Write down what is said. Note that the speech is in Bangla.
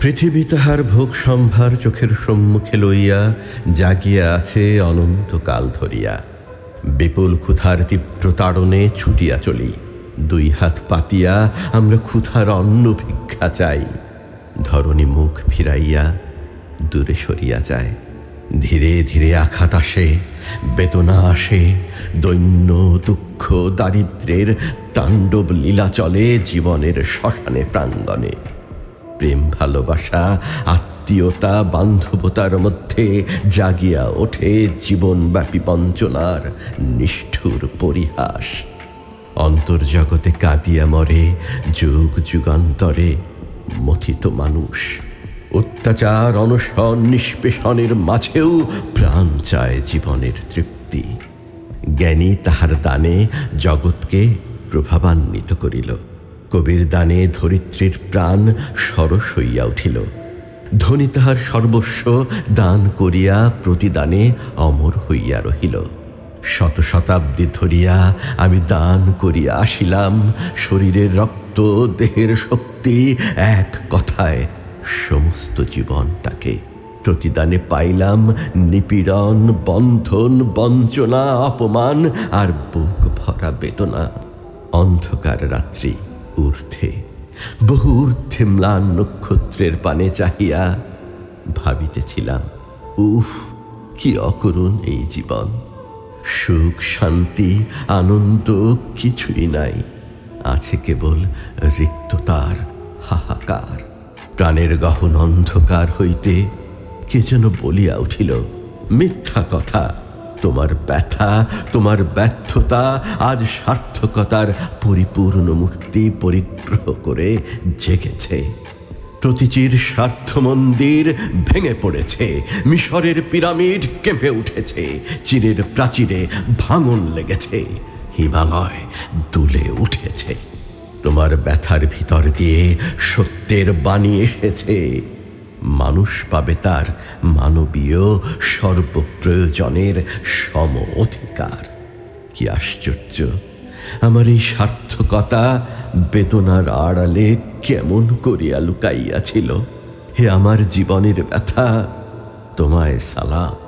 পৃথিবী তাহার ভোগ সম্ভার চোখের সম্মুখে লইয়া জাগিয়া আছে অনন্তকাল ধরিয়া। বিপুল ক্ষুধার তীব্র তাড়নে ছুটিয়া চলি। দুই হাত পাতিয়া, আমরা ক্ষুধার অন্ন ভিক্ষা চাই। ধরণী মুখ ফিরাইয়া দূরে সরিয়া যায়। ধীরে ধীরে আঘাত আসে, বেদনা আসে, দৈন্য, দুঃখ, দারিদ্রের তাণ্ডব লীলা চলে জীবনের শ্মশানে প্রাঙ্গণে। প্রেম ভালোবাসা, আত্মীয়তা, বান্ধবতার মধ্যে জাগিয়া ওঠে জীবনব্যাপী বঞ্চনার নিষ্ঠুর পরিহাস। অন্তর্জগতে কাঁদিয়া মরে, যুগ যুগান্তরে মথিত মানুষ। অত্যাচার, অনশন, নিষ্পেষণের মাঝেও প্রাণ চায় জীবনের তৃপ্তি। জ্ঞানী তাহার দানে জগৎকে প্রভাবান্বিত করিল। কবির দানে ধরিত্রীর প্রাণ সরস হইয়া উঠিল। ধনী তাহার সর্বস্ব দান করিয়া প্রতিদানে অমর হইয়া রহিল। শত শতাব্দী ধরিয়া আমি দান করিয়া আসিলাম, শরীরের রক্ত, দেহের শক্তি এক কথায় সমস্ত জীবনটাকে। প্রতিদানে পাইলাম নিপীড়ন, বন্ধন, বঞ্চনা, অপমান আর বুক ভরা বেদনা। অন্ধকার রাত্রি ঊর্ধ্বে, বহু ঊর্ধ্বে ম্লান নক্ষত্রের পানে চাহিয়া ভাবিতেছিলাম, উফ, কি অকরুণ এই জীবন। সুখ, শান্তি, আনন্দ কিছুই নাই, আছে কেবল রিক্ততার হাহাকার। প্রাণের গহন অন্ধকার হইতে কে যেন বলিয়া উঠিল, মিথ্যা কথা। তোমার ব্যথা, তোমার ব্যর্থতা আজ সার্থকতার পরিপূর্ণ মূর্তি পরিগ্রহ করে জেগেছে। প্রতিচির স্বার্থ মন্দির ভেঙে পড়েছে, মিশরের পিরামিড কেঁপে উঠেছে, চীনের প্রাচীরে ভাঙন লেগেছে, হিমালয় দুলে উঠেছে। তোমার ব্যথার ভিতর দিয়ে সত্যের বাণী এসেছে। মানুষ পাবে তার মানবীয় সর্বপ্রয়োজনের সম অধিকার। কি আশ্চর্য! আমার এই সার্থকতা বেদনার আড়ালে কেমন করিয়া লুকাইয়াছিল? হে আমার জীবনের ব্যথা, তোমায় সালাম।